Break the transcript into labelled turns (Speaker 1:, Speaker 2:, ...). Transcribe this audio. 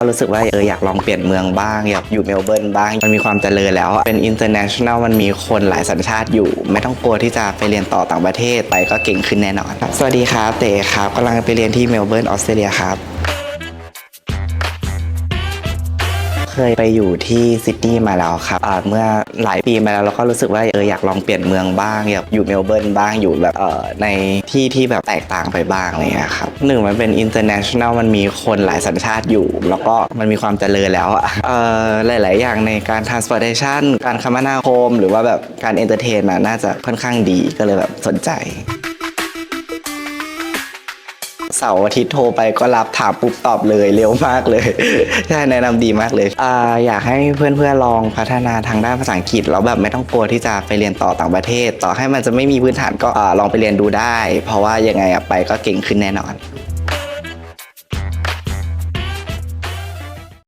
Speaker 1: ก็รู้สึกว่าเอออยากลองเปลี่ยนเมืองบ้าง อยากอยู่เมลเบิร์นบ้าง มันมีความเจริญแล้ว เป็น international มันมีคนหลายสัญชาติอยู่ ไม่ต้องกลัวที่จะไปเรียนต่อต่างประเทศไปก็เก่งขึ้นแน่นอน สวัสดีครับเต๋ครับกำลังไปเรียนที่เมลเบิร์นออสเตรเลียครับ เคยไปอยู่ที่ซิดนีย์มาแล้วครับเมื่อหลายปีมาแล้วเราก็รู้สึกว่าเอออยากลองเปลี่ยนเมืองบ้างอยากอยู่เมลเบิร์นบ้างอยู่แบบเออในที่ที่แบบแตกต่างไปบ้างอะไรเงี้ยครับหนึ่งมันเป็น international มันมีคนหลายสัญชาติอยู่ แล้วก็มันมีความเจริญแล้วอะเออหลาย ๆ อย่างในการ transportation การคมนาคม หรือว่าแบบการ entertain น่ะน่าจะค่อนข้างดีก็เลยแบบสนใจ เสาร์อาทิตย์โทรไปก็รับถามปุ๊บตอบเลยเร็วมากเลยใช่แนะนำดีมากเลยอ่าอยากให้เพื่อนๆลองพัฒนาทางด้านภาษาอังกฤษแล้วแบบไม่ต้องกลัวที่จะไปเรียนต่อต่างประเทศ ต่อให้มันจะไม่มีพื้นฐานก็อลองไปเรียนดูได้ เพราะว่ายังไงไปก็เก่งขึ้นแน่นอน